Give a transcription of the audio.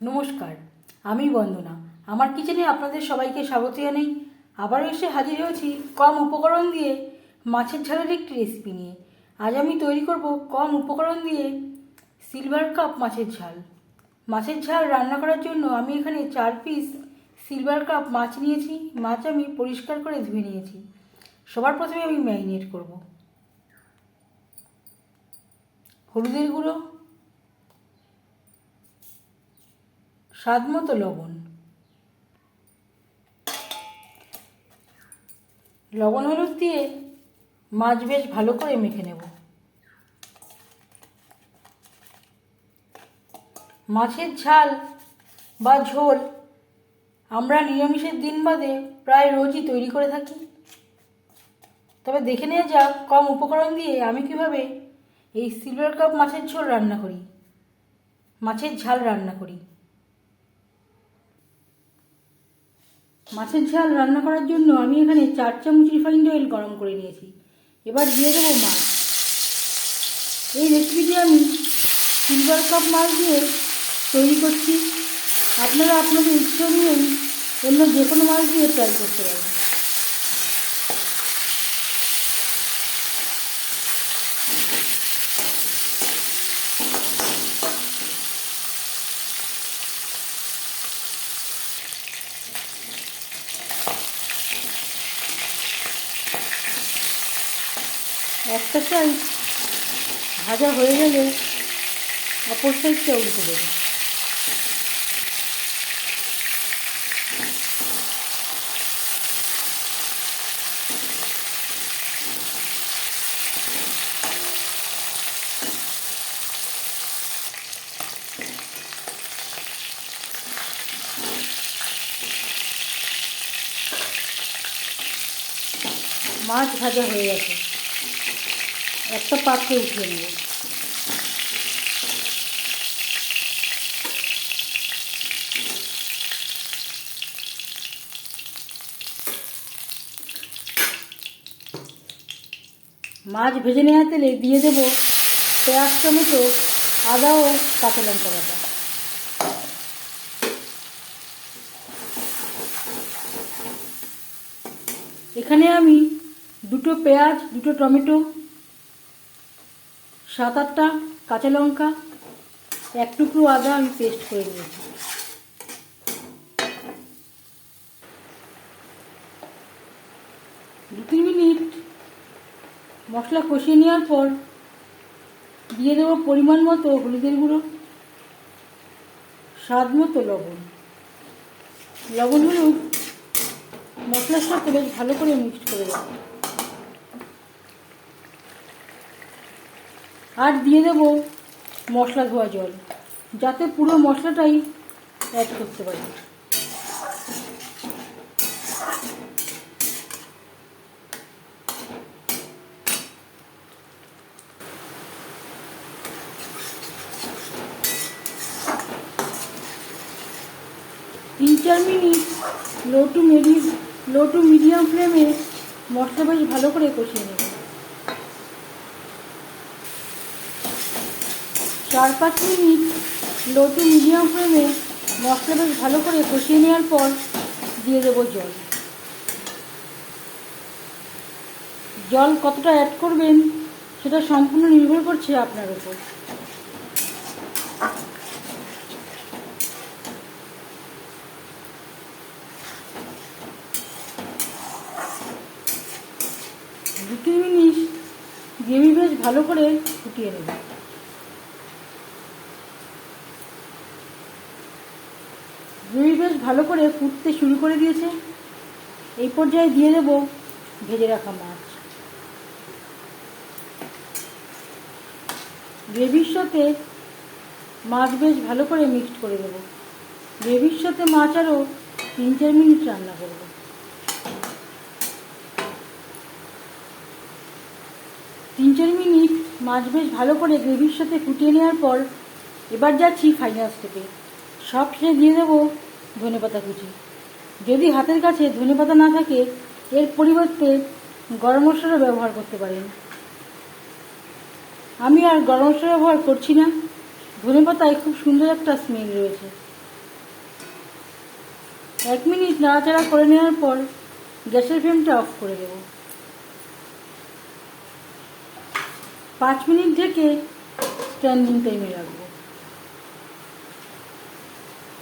নমস্কার, আমি বন্দনা। আমার কিচেনে আপনাদের সবাইকে স্বাগত জানাই। আবার এসে হাজির হয়েছি কম উপকরণ দিয়ে মাছের ঝালের একটি রেসিপি নিয়ে। আজ আমি তৈরি করব কম উপকরণ দিয়ে সিলভার কাপ মাছের ঝাল। মাছের ঝাল রান্না করার জন্য আমি এখানে চার পিস সিলভার কাপ মাছ নিয়েছি। মাছ আমি পরিষ্কার করে ধুয়ে নিয়েছি। সবার প্রথমে আমি ম্যারিনেট করব। হলুদের গুঁড়ো স্বাদ মতো লবণ। লবণ হলুদ দিয়ে মাছ বেশ ভালো করে মেখে নেব। মাছের ঝাল বা ঝোল আমরা নিরামিষের দিন বাদে প্রায় রোজই তৈরি করে থাকি। তবে দেখে নেওয়া যাক কম উপকরণ দিয়ে আমি কীভাবে এই সিলভার কাপ মাছের ঝোল রান্না করি, মাছের ঝাল রান্না করি। মাছের ঝাল রান্না করার জন্য আমি এখানে চার চামচ রিফাইন্ড অয়েল গরম করে নিয়েছি। এবার দিয়ে দেবো মাছ। এই রেসিপিটি আমি সিলভার কাপ মাছ দিয়ে তৈরি করছি। আপনারা আপনাদের ইচ্ছে অনুযায়ী অন্য যে কোনো মাছ দিয়ে ট্রাই করতে পারেন। একটা সাইড ভাজা হয়ে গেলে অপর সাইডটা উল্টে দেবে মাছ ভাজা হয়ে গেছে একটা পাত্রে উঠিয়ে নেব। মাছ ভেজে নেওয়া তেলে দিয়ে দেব পেঁয়াজ, টমেটো, আদা ও কাঁচা লঙ্কা বাটা। এখানে আমি দুটো পেঁয়াজ, দুটো টমেটো সাত আটটা কাঁচা লঙ্কা, এক টুকরো আদা আমি পেস্ট করে নিয়েছি। দু তিন মিনিট মশলা কষিয়ে নেওয়ার পর দিয়ে দেবো পরিমাণ মতো হলুদের গুঁড়ো, স্বাদ মতো লবণ। লবণ হলুদ মশলার সাথে বেশ ভালো করে মিক্সড করে দেবো। আর দিয়ে দেবো মশলা ধোয়া জল, যাতে পুরো মশলাটাই অ্যাড করতে পারি। তিন চার minute low to medium low to medium ফ্লেমে মশলা বেশ ভালো করে কষিয়ে নেব। চার পাঁচ মিনিট লো টু মিডিয়াম ফ্লেমে মশলা বেশ ভালো করে কষিয়ে নেওয়ার পর দিয়ে দেবো জল। জল কতটা অ্যাড করবেন সেটা সম্পূর্ণ নির্ভর করছে আপনার উপর। দু তিন মিনিট গ্রেভি বেশ ভালো করে ফুটিয়ে নেব গ্রেভি বেশ ভালো করে ফুটতে শুরু করে দিয়েছে। এই পর্যায়ে দিয়ে দেব ভেজে রাখা মাছ। গ্রেভির সাথে মাছ বেশ ভালো করে মিক্সড করে দেব গ্রেভির সাথে মাছ আরও তিন চার মিনিট রান্না করব। তিন চার মিনিট মাছ বেশ ভালো করে গ্রেভির সাথে ফুটিয়ে নেওয়ার পর এবার যাচ্ছি ফাইনাল স্টেপে সব শেষে দিয়ে দেবো ধনে পাতা কুচি। যদি হাতের কাছে ধনে পাতা না থাকে, এর পরিবর্তে গরম মশলা ব্যবহার করতে পারেন। আমি আর গরম মশলা ব্যবহার করছি না। ধনে পাতায় খুব সুন্দর একটা স্মেল রয়েছে। এক মিনিট নাড়াচাড়া করে নেওয়ার পর গ্যাসের ফ্লেমটা অফ করে দেব। পাঁচ মিনিট ঢেকে স্ট্যান্ডিং টাইমে রাখব।